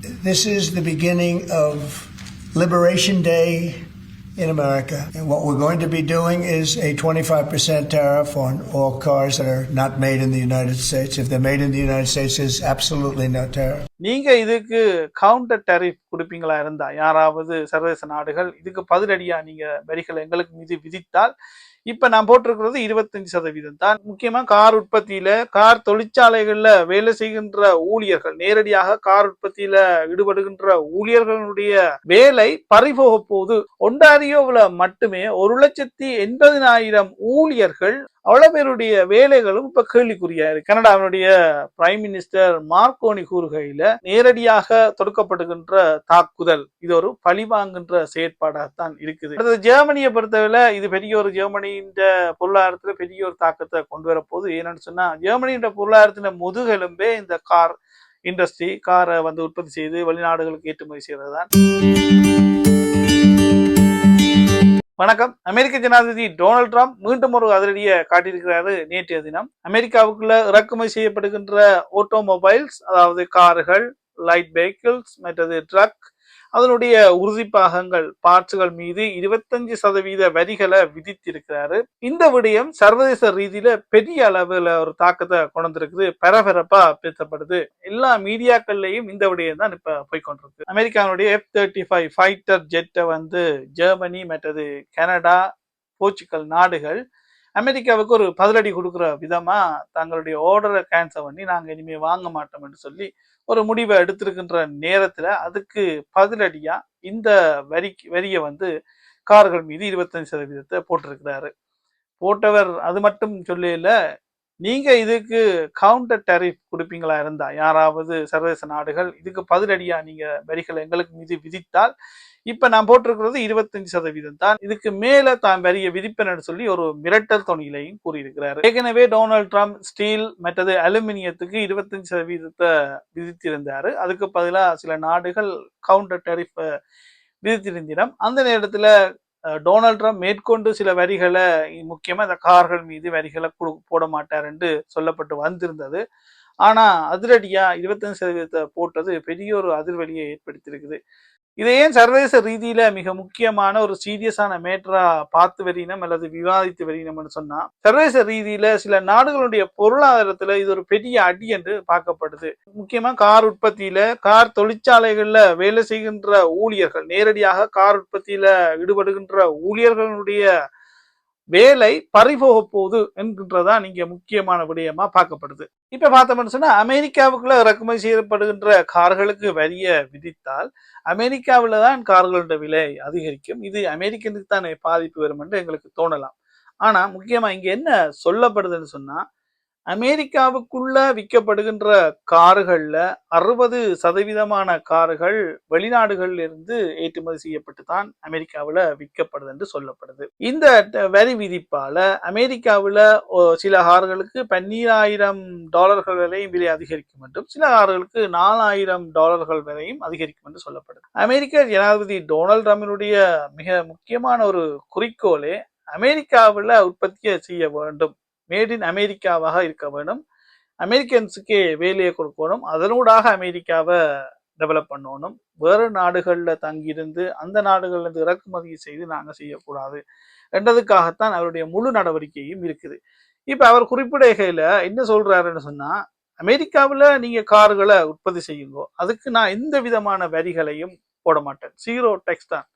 This is the beginning of Liberation Day in America. And what we're going to be doing is a 25% tariff on all cars that are not made in the United States. If they're made in the United States, there's absolutely no tariff. நீங்க இதுக்கு counter டெரிஃப் கொடுப்பீங்களா இருந்தா? யாராவது சர்வதேச நாடுகள் இதுக்கு பதிலடியா நீங்க வரிகளை எங்களுக்கு மீது விதித்தால் இப்ப நான் போட்டிருக்கிறது இருபத்தஞ்சு சதவீதம் தான். முக்கியமா கார் உற்பத்தியில கார் தொழிற்சாலைகள்ல வேலை செய்கின்ற ஊழியர்கள் நேரடியாக கார் உற்பத்தியில ஈடுபடுகின்ற ஊழியர்களுடைய வேலை பறிபோக போது ஒன்டாரியோவில் மட்டுமே ஒரு லட்சத்தி எண்பதினாயிரம் ஊழியர்கள் அவ்வளவு பேருடைய வேலைகளும் இப்ப கேள்விக்குறியா இருக்கு. கனடாவினுடைய பிரைம் மினிஸ்டர் மார்க்கோனி கூறுகையில நேரடியாக தொடுக்கப்படுகின்ற தாக்குதல் இது ஒரு பழிவாங்குகின்ற செயற்பாடாகத்தான் இருக்குது. அடுத்தது ஜெர்மனியை பொறுத்தவரை இது பெரிய ஒரு ஜெர்மனியின் பொருளாதாரத்துல பெரிய ஒரு தாக்கத்தை கொண்டு வரப்போகுது ஏன்னு சொன்னா ஜெர்மனியின் பொருளாதாரத்தின முதுகெலும்பே இந்த கார் இண்டஸ்ட்ரி காரை வந்து உற்பத்தி செய்து வெளிநாடுகளுக்கு ஏற்றுமதி செய்வது தான் வணக்கம். அமெரிக்க ஜனாதிபதி டொனால்ட் ட்ரம்ப் மீண்டும் ஒரு அதிரடியை காட்டியிருக்கிறாரு நேற்றைய தினம். அமெரிக்காவுக்குள்ள இறக்குமதி செய்யப்படுகின்ற ஆட்டோமொபைல்ஸ் அதாவது கார்கள் லைட் வெஹிக்கிள்ஸ் மற்றது ட்ரக் அதனுடைய உறுதிப்பாகங்கள் பார்ட்ஸுகள் மீது இருபத்தஞ்சு சதவீத வரிகளை விதித்திருக்கிறாரு. இந்த விடயம் சர்வதேச ரீதியில பெரிய அளவுல ஒரு தாக்கத்தை கொண்டிருக்குது பரபரப்பா பேசப்படுது. எல்லா மீடியாக்கள்லயும் இந்த விடயம் தான் இப்ப போய்கொண்டிருக்கு. அமெரிக்காவுடைய எஃப் தேர்ட்டி ஃபைவ் ஃபைட்டர் ஜெட்டை வந்து ஜெர்மனி மற்றது கனடா போர்ச்சுகல் நாடுகள் அமெரிக்காவுக்கு ஒரு பதிலடி கொடுக்குற விதமாக தங்களுடைய ஆர்டரை கேன்சல் பண்ணி நாங்கள் இனிமே வாங்க மாட்டோம் என்று சொல்லி ஒரு முடிவை எடுத்திருக்கின்ற நேரத்தில் அதுக்கு பதிலடியாக இந்த வரி வரியை வந்து கார்கள் மீது இருபத்தஞ்சு சதவீதத்தை போட்டிருக்கிறாரு. போட்டவர் அது மட்டும் சொல்லல நீங்கள் இதுக்கு கவுண்டர் டெரிஃப் கொடுப்பீங்களா இருந்தால் யாராவது சர்வதேச நாடுகள் இதுக்கு பதிலடியாக நீங்கள் வரிகளை எங்களுக்கு மீது விதித்தால் இப்ப நான் போட்டிருக்கிறது இருபத்தஞ்சு சதவீதம் தான். இதுக்கு மேல தான் வரிய விதிப்பேன் சொல்லி ஒரு மிரட்டல் தொனியிலையும் கூறியிருக்கிறார். ஏற்கனவே டொனால்ட் ட்ரம்ப் ஸ்டீல் மற்றது அலுமினியத்துக்கு இருபத்தஞ்சு சதவீதத்தை விதித்திருந்தாரு. அதுக்கு பதிலாக சில நாடுகள் கவுண்டர் டெரிஃப் விதித்திருந்திடம். அந்த நேரத்துல டொனால்ட் ட்ரம்ப் மேற்கொண்டு சில வரிகளை முக்கியமா இந்த கார்கள் மீது வரிகளை போட மாட்டார் என்று சொல்லப்பட்டு வந்திருந்தது. ஆனா அதிரடியா இருபத்தஞ்சு சதவீதத்தை போட்டது பெரிய ஒரு அதிர்வலியை ஏற்படுத்தியிருக்குது. இதை ஏன் சர்வதேச ரீதியில மிக முக்கியமான ஒரு சீரியஸான மேட்டரா பார்த்து வரினம் அல்லது விவாதித்து வரினம்னு சொன்னா சர்வதேச ரீதியில சில நாடுகளுடைய பொருளாதாரத்துல இது ஒரு பெரிய அடி என்று பார்க்கப்படுது. முக்கியமா கார் உற்பத்தியில கார் தொழிற்சாலைகள்ல வேலை செய்கின்ற ஊழியர்கள் நேரடியாக கார் உற்பத்தியில ஈடுபடுகின்ற ஊழியர்களுடைய வேலை பறிபோக போகுது என்கின்றதா நீங்க முக்கியமான விடயமா பார்க்கப்படுது. இப்ப பார்த்தோம்னு சொன்னா அமெரிக்காவுக்குள்ள இறக்குமதி செய்யப்படுகின்ற கார்களுக்கு வரிய விதித்தால் அமெரிக்காவில தான் கார்களுடைய விலை அதிகரிக்கும். இது அமெரிக்கனுக்கு தான் பாதிப்பு வரும் என்று எங்களுக்கு தோணலாம். ஆனா முக்கியமா இங்க என்ன சொல்லப்படுதுன்னு சொன்னா அமெரிக்காவுக்குள்ள விற்கப்படுகின்ற கார்களில் அறுபது சதவீதமான கார்கள் வெளிநாடுகளில் இருந்து ஏற்றுமதி செய்யப்பட்டு தான் அமெரிக்காவில் விற்கப்படுது என்று சொல்லப்படுது. இந்த வரி விதிப்பால அமெரிக்காவில் சில கார்களுக்கு பன்னீராயிரம் டாலர்கள் வரையும் விலை அதிகரிக்கும் என்றும் சில கார்களுக்கு நாலாயிரம் டாலர்கள் வரையும் அதிகரிக்கும் என்று சொல்லப்படுது. அமெரிக்க ஜனாதிபதி டொனால்ட் ட்ரம்பினுடைய மிக முக்கியமான ஒரு குறிக்கோளே அமெரிக்காவில் உற்பத்தியை செய்ய வேண்டும். மேட் இன் அமெரிக்காவாக இருக்க வேணும். அமெரிக்கன்ஸுக்கே வேலையை கொடுக்கணும். அதனூடாக அமெரிக்காவை டெவலப் பண்ணணும். வேறு நாடுகளில் தங்கியிருந்து அந்த நாடுகள்லேருந்து இறக்குமதி செய்து நாங்கள் செய்யக்கூடாது. என்றதுக்காகத்தான் அவருடைய முழு நடவடிக்கையும் இருக்குது. இப்போ அவர் குறிப்பிடுகையில் என்ன சொல்கிறாருன்னு சொன்னால் அமெரிக்காவில் நீங்கள் கார்களை உற்பத்தி செய்யுங்கோ அதுக்கு நான் எந்த விதமான வரிகளையும் போட மாட்டேன். சீரோ டெக்ஸ் தான்.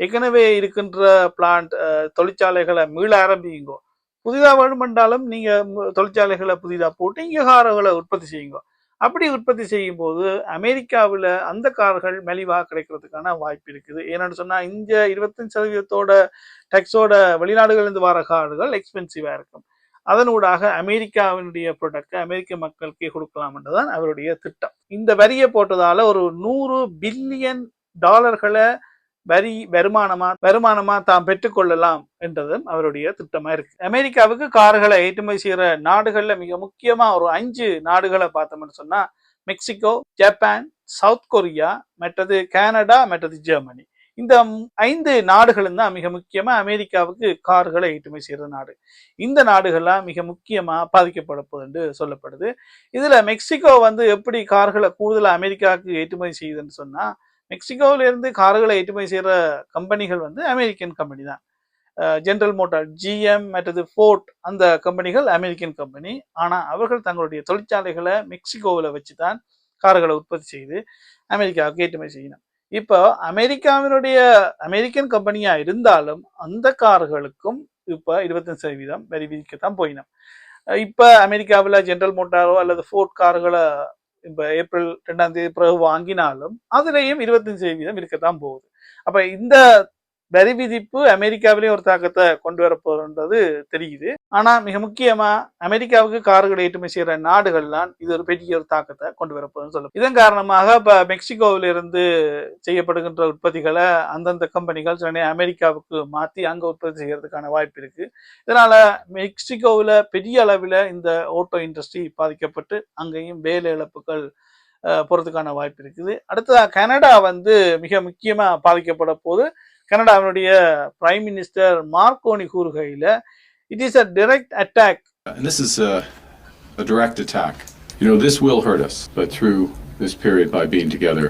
ஏற்கனவே இருக்கின்ற பிளான்ட் தொழிற்சாலைகளை மீள ஆரம்பிங்கோ புதிதாக வேணுமென்றாலும் நீங்கள் தொழிற்சாலைகளை புதிதாக போட்டு இங்கே கார்களை உற்பத்தி செய்யுங்க. அப்படி உற்பத்தி செய்யும் போது அமெரிக்காவில் அந்த கார்கள் மலிவாக கிடைக்கிறதுக்கான வாய்ப்பு இருக்குது. ஏன்னு சொன்னால் இந்த இருபத்தஞ்சு சதவீதத்தோட டெக்ஸோட வெளிநாடுகளிலிருந்து வர கார்கள் எக்ஸ்பென்சிவாக இருக்கும். அதனூடாக அமெரிக்காவினுடைய ப்ரொடக்டை அமெரிக்க மக்களுக்கே கொடுக்கலாம்ன்றதான் அவருடைய திட்டம். இந்த வரியை போட்டதால ஒரு நூறு பில்லியன் டாலர்களை வரி வருமானமா வருமானமா தாம் பெற்றுக்கொள்ளலாம் என்றதும் அவருடைய திட்டமா இருக்கு. அமெரிக்காவுக்கு கார்களை ஏற்றுமதி செய்கிற நாடுகள்ல மிக முக்கியமா ஒரு அஞ்சு நாடுகளை பார்த்தோம்னு சொன்னா மெக்சிகோ ஜப்பான் சவுத் கொரியா மற்றது கனடா மற்றது ஜெர்மனி. இந்த ஐந்து நாடுகளும் தான் மிக முக்கியமா அமெரிக்காவுக்கு கார்களை ஏற்றுமதி செய்கிற நாடு. இந்த நாடுகள்லாம் மிக முக்கியமா பாதிக்கப்பட போகுது என்று சொல்லப்படுது. இதுல மெக்சிகோ வந்து எப்படி கார்களை கூடுதலாக அமெரிக்காவுக்கு ஏற்றுமதி செய்யுதுன்னு சொன்னா மெக்சிகோவிலேருந்து கார்களை ஏற்றுமதி செய்கிற கம்பெனிகள் வந்து அமெரிக்கன் கம்பெனி தான். ஜென்ரல் மோட்டார் ஜிஎம் மற்றது ஃபோர்ட் அந்த கம்பெனிகள் அமெரிக்கன் கம்பெனி. ஆனால் அவர்கள் தங்களுடைய தொழிற்சாலைகளை மெக்சிகோவில் வச்சு தான் கார்களை உற்பத்தி செய்து அமெரிக்காவுக்கு ஏற்றுமதி செய்யணும். இப்போ அமெரிக்காவினுடைய அமெரிக்கன் கம்பெனியாக இருந்தாலும் அந்த கார்களுக்கும் இப்போ இருபத்தஞ்சு சதவீதம் வரி விதிக்கத்தான் போயினோம். இப்போ அமெரிக்காவில் ஜென்ரல் மோட்டாரோ அல்லது ஃபோர்ட் கார்களை இப்போ ஏப்ரல் ரெண்டாம் தேதி பிறகு வாங்கினாலும் அதுலேயும் இருபத்தஞ்சு சதவீதம் இருக்கத்தான் போகுது. அப்போ இந்த வரி விதிப்பு அமெரிக்காவிலேயும் ஒரு தாக்கத்தை கொண்டு வரப்போகிறது தெரியுது. ஆனால் மிக முக்கியமாக அமெரிக்காவுக்கு கார்கள் ஏற்றுமதி செய்கிற நாடுகள்லாம் இது ஒரு பெரிய ஒரு தாக்கத்தை கொண்டு வரப்போகுதுன்னு சொல்லும் இதன் காரணமாக இப்போ மெக்சிகோவிலிருந்து செய்யப்படுகின்ற உற்பத்திகளை அந்தந்த கம்பெனிகள் சில அமெரிக்காவுக்கு மாற்றி அங்கே உற்பத்தி செய்கிறதுக்கான வாய்ப்பு இருக்குது இதனால் மெக்சிகோவில் பெரிய அளவில் இந்த ஆட்டோ இண்டஸ்ட்ரி பாதிக்கப்பட்டு அங்கேயும் வேலை இழப்புகள் போகிறதுக்கான வாய்ப்பு இருக்குது. அடுத்ததாக கனடா வந்து மிக முக்கியமாக பாதிக்கப்பட போது கனடாவினுடைய prime minister Mark Carney கூறுகையில it is a direct attack this is a, a direct attack. You know, this will hurt us, but through this period, by being together,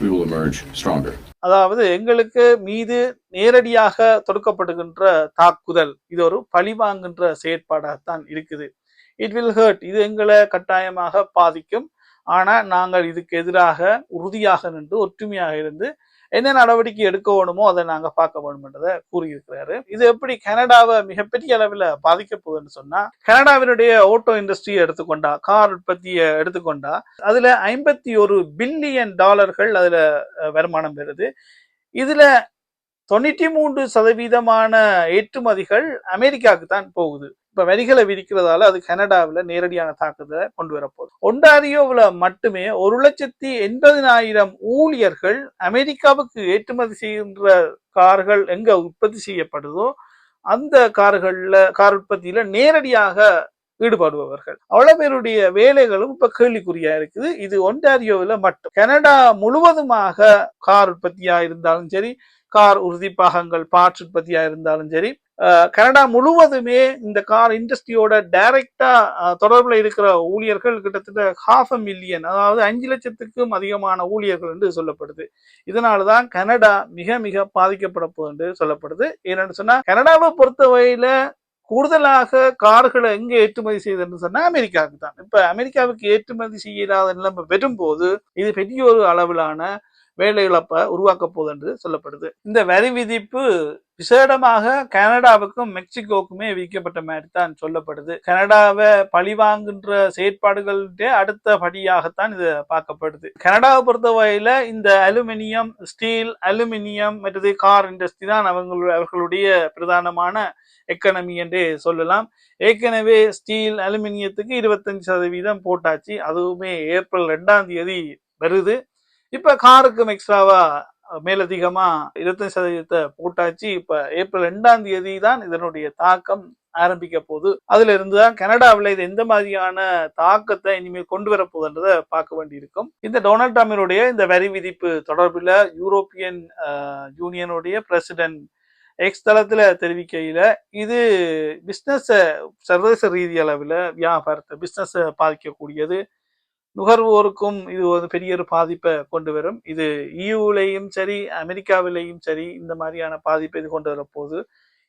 we will emerge stronger. அதாவது எங்களுக்கு மீது நேரடியாக தொடுக்கப்படுகின்ற தாக்குதல் இது ஒரு பழிவாங்குகின்ற செயற்பாடாகத்தான் இருக்குது it will hurt இது எங்களை கட்டாயமாக பாதிக்கும் ஆனா நாங்கள் இதுக்கு எதிராக உறுதியாக நின்று ஒற்றுமையாக இருந்து என்ன நடவடிக்கை எடுக்க வேணுமோ அதை நாங்கள் பார்க்க வேணும்ன்றதை கூறியிருக்கிறாரு. இது எப்படி கனடாவை மிகப்பெரிய அளவில் பாதிக்க போகுதுன்னு சொன்னா கனடாவினுடைய ஆட்டோ இண்டஸ்ட்ரியை எடுத்துக்கொண்டா கார் உற்பத்தியை எடுத்துக்கொண்டா அதுல ஐம்பத்தி ஒரு பில்லியன் டாலர்கள் அதுல வருமானம் பெறுது. இதுல தொண்ணூற்றி மூன்று சதவீதமான ஏற்றுமதிகள் அமெரிக்காவுக்கு தான் போகுது. இப்போ வரிகளை விதிக்கிறதால அது கனடாவில் நேரடியான தாக்குதலை கொண்டு வரப்போகுது. ஒன்டாரியோவில் மட்டுமே ஒரு லட்சத்தி எண்பதினாயிரம் ஊழியர்கள் அமெரிக்காவுக்கு ஏற்றுமதி செய்கின்ற கார்கள் எங்க உற்பத்தி செய்யப்படுதோ அந்த கார்களில் கார் உற்பத்தியில நேரடியாக ஈடுபடுபவர்கள். அவ்வளவு பேருடைய வேலைகளும் இப்ப கேள்விக்குறியா இருக்குது. இது ஒன்டாரியோவில் மட்டும். கனடா முழுவதுமாக கார் உற்பத்தியா இருந்தாலும் சரி கார் உறுதி பாகங்கள் பார்ட்ஸ் உற்பத்தியா இருந்தாலும் சரி கனடா முழுவதுமே இந்த கார் இண்டஸ்ட்ரியோட டைரக்டா தொடர்புல இருக்கிற ஊழியர்கள் கிட்டத்தட்ட ஹாஃப் அ மில்லியன் அதாவது அஞ்சு லட்சத்துக்கும் அதிகமான ஊழியர்கள் என்று சொல்லப்படுது. இதனாலதான் கனடா மிக மிக பாதிக்கப்பட போகுது என்று சொல்லப்படுது. ஏன்னு சொன்னா கனடாவை பொறுத்தவரையில கூடுதலாக கார்களை எங்க ஏற்றுமதி செய்யுதுன்னு சொன்னா அமெரிக்காவுக்கு தான். இப்ப அமெரிக்காவுக்கு ஏற்றுமதி செய்யலாத நிலைமை வரும்போது இது பெரிய ஒரு அளவிலான வேலை இழப்பை உருவாக்க போகுது என்று சொல்லப்படுது. இந்த வரி விதிப்பு விசேடமாக கனடாவுக்கும் மெக்சிகோக்குமே விதிக்கப்பட்ட மாதிரி தான் சொல்லப்படுது. கனடாவை பழிவாங்குகின்ற செயற்பாடுகளுடைய அடுத்த படியாகத்தான் இது பார்க்கப்படுது. கனடாவை பொறுத்தவரையில இந்த அலுமினியம் ஸ்டீல் அலுமினியம் மற்றது கார் இண்டஸ்ட்ரி தான் அவங்களுடைய அவர்களுடைய பிரதானமான எக்கனமி என்றே சொல்லலாம். ஏற்கனவே ஸ்டீல் அலுமினியத்துக்கு இருபத்தஞ்சு சதவீதம் போட்டாச்சு. அதுவுமே ஏப்ரல் ரெண்டாம் தேதி வருது. இப்போ காருக்கும் எக்ஸ்ட்ராவா மேலதிகமா இருபத்தஞ்சு சதவீதத்தை போட்டாச்சு. இப்ப ஏப்ரல் ரெண்டாம் தேதி தான் இதனுடைய தாக்கம் ஆரம்பிக்க போகுது. அதுல இருந்து தான் கனடாவில் இது எந்த மாதிரியான தாக்கத்தை இனிமேல் கொண்டு வர போகுதுன்றதை பார்க்க வேண்டியிருக்கும். இந்த டொனால்ட் ட்ரம்பினுடைய இந்த வரி விதிப்பு தொடர்பில் யூரோப்பியன் யூனியனுடைய பிரசிடென்ட் எக்ஸ் தளத்தில் தெரிவிக்கையில் இது பிஸ்னஸ்ஸை சர்வதேச ரீதி அளவில் வியாபாரத்தை பிஸ்னஸ் பாதிக்கக்கூடியது. நுகர்வோருக்கும் இது ஒரு பெரிய ஒரு பாதிப்பை கொண்டு வரும். இது இயூலையும் சரி அமெரிக்காவிலேயும் சரி இந்த மாதிரியான பாதிப்பை இது கொண்டு வரப்போகுது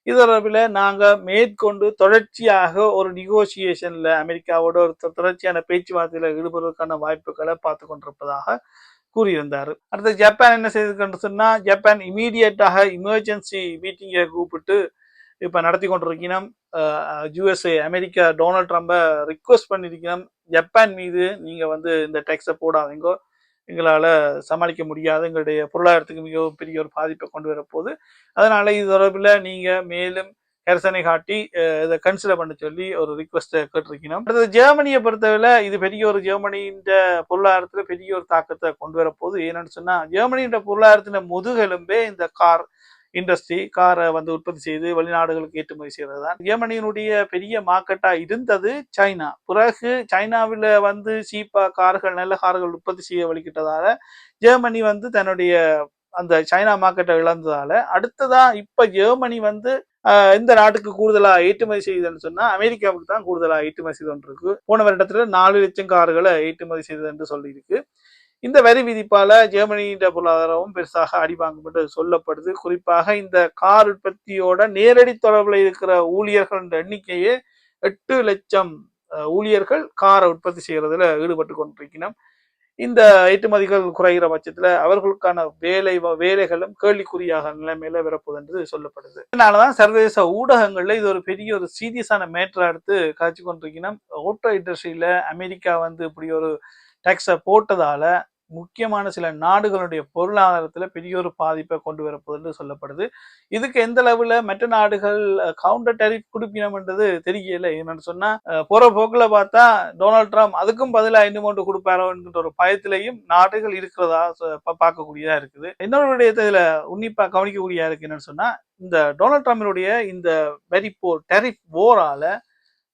இது நாங்கள் மேற்கொண்டு தொடர்ச்சியாக ஒரு நிகோசியேஷனில் அமெரிக்காவோட ஒரு தொடர்ச்சியான பேச்சுவார்த்தையில் ஈடுபடுவதற்கான வாய்ப்புகளை பார்த்து கொண்டிருப்பதாக கூறியிருந்தார். அடுத்து ஜப்பான் என்ன செய்திருக்குன்னு சொன்னால் ஜப்பான் இமீடியட்டாக இமர்ஜென்சி மீட்டிங்கை கூப்பிட்டு இப்போ நடத்தி கொண்டிருக்கணும். யூஎஸ்ஏ அமெரிக்கா டொனால்ட் ட்ரம்பை ரிக்வஸ்ட் பண்ணியிருக்கணும் ஜப்பான் மீது நீங்க வந்து இந்த டேக்ஸை போடாதீங்கோ. எங்களால சமாளிக்க முடியாது. எங்களுடைய பொருளாதாரத்துக்கு மிகவும் பெரிய ஒரு பாதிப்பை கொண்டு வரப்போகுது அதனால இது தொடர்பில் நீங்க மேலும் கரிசனை காட்டி இதை கன்சிடர் பண்ண சொல்லி ஒரு ரிக்வஸ்ட்டை கேட்டிருக்கணும் அடுத்தது ஜெர்மனியை பொறுத்தவரை இது பெரிய ஒரு ஜெர்மனியின் பொருளாதாரத்தில் பெரிய ஒரு தாக்கத்தை கொண்டு வரப்போகுது ஏன்னு சொன்னா ஜெர்மனியின் பொருளாதாரத்தின் முதுகெலும்பே இந்த கார் இண்டஸ்ட்ரி காரை வந்து உற்பத்தி செய்து வெளிநாடுகளுக்கு ஏற்றுமதி செய்கிறது தான் ஜெர்மனியினுடைய பெரிய மார்க்கெட்டா இருந்தது சைனா. பிறகு சைனாவில் வந்து சீப்பா கார்கள் நல்ல கார்கள் உற்பத்தி செய்ய வழிகிட்டதால ஜெர்மனி வந்து தன்னுடைய அந்த சைனா மார்க்கெட்டை இழந்ததால அடுத்ததா இப்ப ஜெர்மனி வந்து இந்த நாட்டுக்கு கூடுதலா ஏற்றுமதி செய்யுதுன்னு சொன்னா அமெரிக்காவுக்கு தான் கூடுதலா ஏற்றுமதி செய்து இருக்கு போன வருடத்துல நாலு லட்சம் கார்களை ஏற்றுமதி செய்தது என்று சொல்லியிருக்கு. இந்த வரி விதிப்பால் ஜெர்மனியின் பொருளாதாரமும் பெருசாக அடிவாங்கும் என்று சொல்லப்படுது. குறிப்பாக இந்த கார் உற்பத்தியோட நேரடி தொடர்பில் இருக்கிற ஊழியர்கள் எண்ணிக்கையே எட்டு லட்சம் ஊழியர்கள் காரை உற்பத்தி செய்கிறதுல ஈடுபட்டு கொண்டிருக்கணும் இந்த ஏற்றுமதிகள் குறைகிற பட்சத்தில் அவர்களுக்கான வேலை வேலைகளும் கேள்விக்குறியாக நிலைமையில விரப்புது என்று சொல்லப்படுது. இதனாலதான் சர்வதேச ஊடகங்கள்ல இது ஒரு பெரிய ஒரு சீரியஸான மேட்டரா எடுத்து காய்ச்சி கொண்டிருக்கணும் ஓட்டோ இண்டஸ்ட்ரியில அமெரிக்கா வந்து இப்படி ஒரு டேக்ஸை போட்டதால முக்கியமான சில நாடுகளுடைய பொருளாதாரத்தில் பெரிய ஒரு பாதிப்பை கொண்டு வரப்போகுதுன்னு சொல்லப்படுது. இதுக்கு எந்த அளவில் மற்ற நாடுகள் கவுண்டர் டெரிஃப் கொடுப்பினம்ன்றது தெரியல. என்னன்னு சொன்னால் போகிற போக்கில் பார்த்தா டொனால்ட் ட்ரம்ப் அதுக்கும் பதிலாக இன்னும் ஒன்று கொடுப்பாரோ என்கின்ற ஒரு பயத்திலையும் நாடுகள் இருக்கிறதா சொ- பா- இருக்குது. இன்னொருடைய இதில் உன்னிப்பாக கவனிக்கக்கூடியதாக இருக்குது இருக்கு என்னன்னு சொன்னால் இந்த டொனால்ட் ட்ரம்பினுடைய இந்த வெரி போர் டெரிஃப் போரால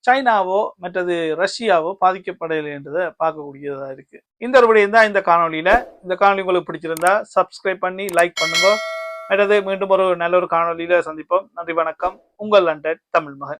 சைனாவோ மற்றது ரஷ்யாவோ பாதிக்கப்படலை என்றதை பார்க்கக்கூடியதா இருக்கு. இந்த ஒரு விடயம் தான் இந்த காணொளியில. இந்த காணொலி உங்களுக்கு பிடிச்சிருந்தா சப்ஸ்கிரைப் பண்ணி லைக் பண்ணுங்க. மற்றது மீண்டும் ஒரு நல்ல ஒரு காணொலியில சந்திப்போம். நன்றி வணக்கம். உங்கள் லண்டன் தமிழ் மகன்.